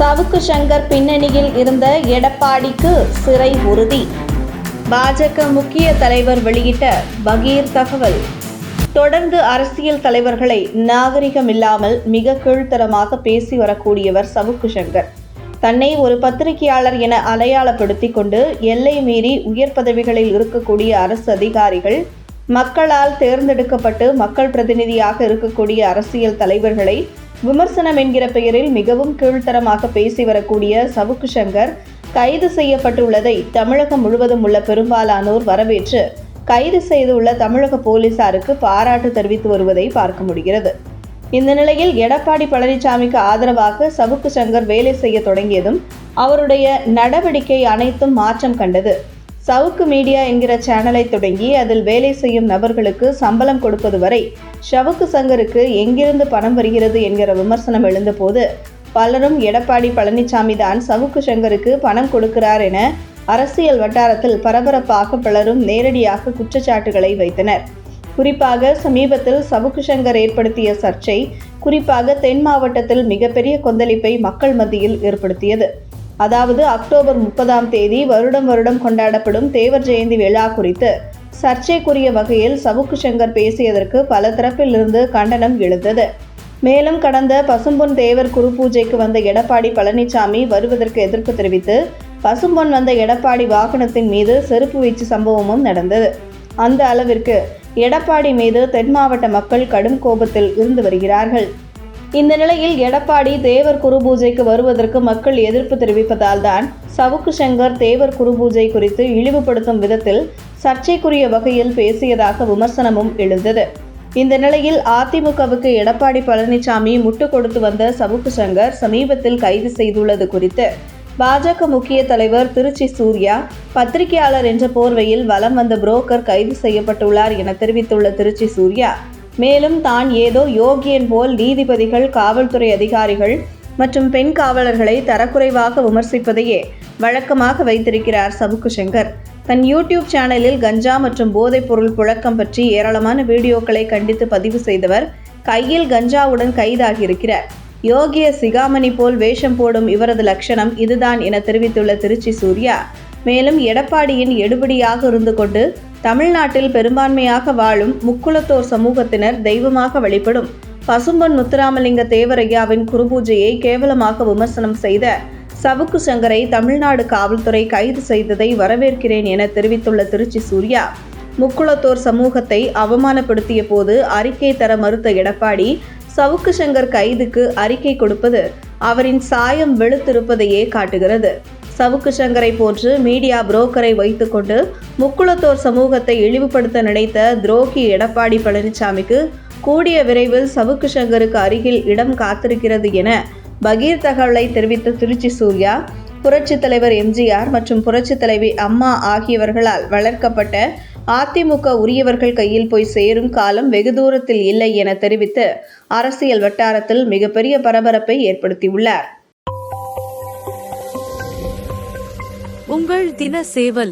சவுக்கு சங்கர் பின்னணியில் இருந்த எடப்பாடிக்கு சிறை உறுதி. பாஜக முக்கிய தலைவர் வெளியிட்ட பகீர் தகவல். தொடர்ந்து அரசியல் தலைவர்களை நாகரிகமில்லாமல் மிக கீழ்த்தரமாக பேசி வரக்கூடியவர் சவுக்கு சங்கர். தன்னை ஒரு பத்திரிகையாளர் என அடையாளப்படுத்தி கொண்டு எல்லை மீறி உயர் பதவிகளில் இருக்கக்கூடிய அரசு அதிகாரிகள் மக்களால் தேர்ந்தெடுக்கப்பட்டு மக்கள் பிரதிநிதியாக இருக்கக்கூடிய அரசியல் தலைவர்களை விமர்சனம் என்கிற பெயரில் மிகவும் கீழ்த்தரமாக பேசி வரக்கூடிய சவுக்கு சங்கர் கைது செய்யப்பட்டுள்ளதை தமிழகம் முழுவதும் உள்ள பெரும்பாலானோர் வரவேற்று கைது செய்துள்ள தமிழக போலீசாருக்கு பாராட்டு தெரிவித்து வருவதை பார்க்க முடிகிறது. இந்த நிலையில் எடப்பாடி பழனிசாமிக்கு ஆதரவாக சவுக்கு சங்கர் வேலை செய்ய தொடங்கியதும் அவருடைய நடவடிக்கை அனைத்தும் மாற்றம் கண்டது. சவுக்கு மீடியா என்கிற சேனலை தொடங்கி அதில் வேலை செய்யும் நபர்களுக்கு சம்பளம் கொடுப்பது வரை சவுக்கு சங்கருக்கு எங்கிருந்து பணம் வருகிறது என்கிற விமர்சனம் எழுந்தபோது பலரும் எடப்பாடி பழனிசாமி தான் சவுக்கு சங்கருக்கு பணம் கொடுக்கிறார் என அரசியல் வட்டாரத்தில் பரபரப்பாக பலரும் நேரடியாக குற்றச்சாட்டுகளை வைத்தனர். குறிப்பாக சமீபத்தில் சவுக்கு சங்கர் ஏற்படுத்திய சர்ச்சை குறிப்பாக தென் மாவட்டத்தில் மிகப்பெரிய கொந்தளிப்பை மக்கள் மத்தியில் ஏற்படுத்தியது. அதாவது அக்டோபர் முப்பதாம் தேதி வருடம் வருடம் கொண்டாடப்படும் தேவர் ஜெயந்தி விழா குறித்து. சர்ச்சைக்குரிய வகையில் சவுக்கு சங்கர் பேசியதற்கு பல தரப்பிலிருந்து கண்டனம் எழுந்தது. மேலும் கடந்த பசும்பொன் தேவர் குரு பூஜைக்கு வந்த எடப்பாடி பழனிசாமி வருவதற்கு எதிர்ப்பு தெரிவித்து பசும்பொன் வந்த எடப்பாடி வாகனத்தின் மீது செருப்பு வீச்சு சம்பவமும் நடந்தது. அந்த அளவிற்கு எடப்பாடி மீது தென் மாவட்ட மக்கள் கடும் கோபத்தில் இருந்து வருகிறார்கள். இந்த நிலையில் எடப்பாடி தேவர் குரு பூஜைக்கு வருவதற்கு மக்கள் எதிர்ப்பு தெரிவிப்பதால் தான் சவுக்கு சங்கர் தேவர் குரு பூஜை குறித்து இழிவுபடுத்தும் விதத்தில் சர்ச்சைக்குரிய வகையில் பேசியதாக விமர்சனமும் எழுந்தது. இந்த நிலையில் அதிமுகவுக்கு எடப்பாடி பழனிசாமி முட்டு கொடுத்து வந்த சவுக்கு சங்கர் சமீபத்தில் கைது செய்துள்ளது குறித்து பாஜக முக்கிய தலைவர் திருச்சி சூர்யா பத்திரிகையாளர் என்ற போர்வையில் வலம் வந்த புரோக்கர் கைது செய்யப்பட்டுள்ளார் என தெரிவித்துள்ள திருச்சி சூர்யா மேலும் தான் ஏதோ யோகியன் போல் நீதிபதிகள் காவல்துறை அதிகாரிகள் மற்றும் பெண் காவலர்களை தரக்குறைவாக விமர்சிப்பதையே வழக்கமாக வைத்திருக்கிறார் சவுக்கு சங்கர். தன் யூடியூப் சேனலில் கஞ்சா மற்றும் போதைப் பொருள் புழக்கம் பற்றி ஏராளமான வீடியோக்களை கண்டித்து பதிவு செய்தவர் கையில் கஞ்சாவுடன் கைதாகியிருக்கிறார். யோகிய சிகாமணி போல் வேஷம் போடும் இவரது லட்சணம் இதுதான் என தெரிவித்துள்ள திருச்சி சூர்யா. மேலும் எடப்பாடியின் எடுபடியாக இருந்து கொண்டு தமிழ்நாட்டில் பெரும்பான்மையாக வாழும் முக்குளத்தோர் சமூகத்தினர் தெய்வமாக வழிபடும் பசும்பொன் முத்துராமலிங்க தேவரையாவின் குருபூஜையை கேவலமாக விமர்சனம் செய்த சவுக்கு சங்கரை தமிழ்நாடு காவல்துறை கைது செய்ததை வரவேற்கிறேன் என தெரிவித்துள்ள திருச்சி சூர்யா முக்குளத்தோர் சமூகத்தை அவமானப்படுத்திய போது அறிக்கை தர மறுத்த எடப்பாடி சவுக்கு சங்கர் கைதுக்கு அறிக்கை கொடுப்பது அவரின் சாயம் வெளுத்திருப்பதையே காட்டுகிறது. சவுக்கு சங்கரை போன்று மீடியா புரோக்கரை வைத்துக்கொண்டு முக்குளத்தோர் சமூகத்தை இழிவுபடுத்த நினைத்த துரோகி எடப்பாடி பழனிசாமிக்கு கூடிய விரைவில் சவுக்கு சங்கருக்கு அருகில் இடம் காத்திருக்கிறது என பகீர் தகவலை தெரிவித்த திருச்சி சூர்யா புரட்சித் தலைவர் எம்ஜிஆர் மற்றும் புரட்சித் தலைவி அம்மா ஆகியவர்களால் வளர்க்கப்பட்ட அதிமுக உரியவர்கள் கையில் போய் சேரும் காலம் வெகு தூரத்தில் இல்லை என தெரிவித்து அரசியல் வட்டாரத்தில் மிகப்பெரிய பரபரப்பை ஏற்படுத்தியுள்ளார். உங்கள் தின சேவல்.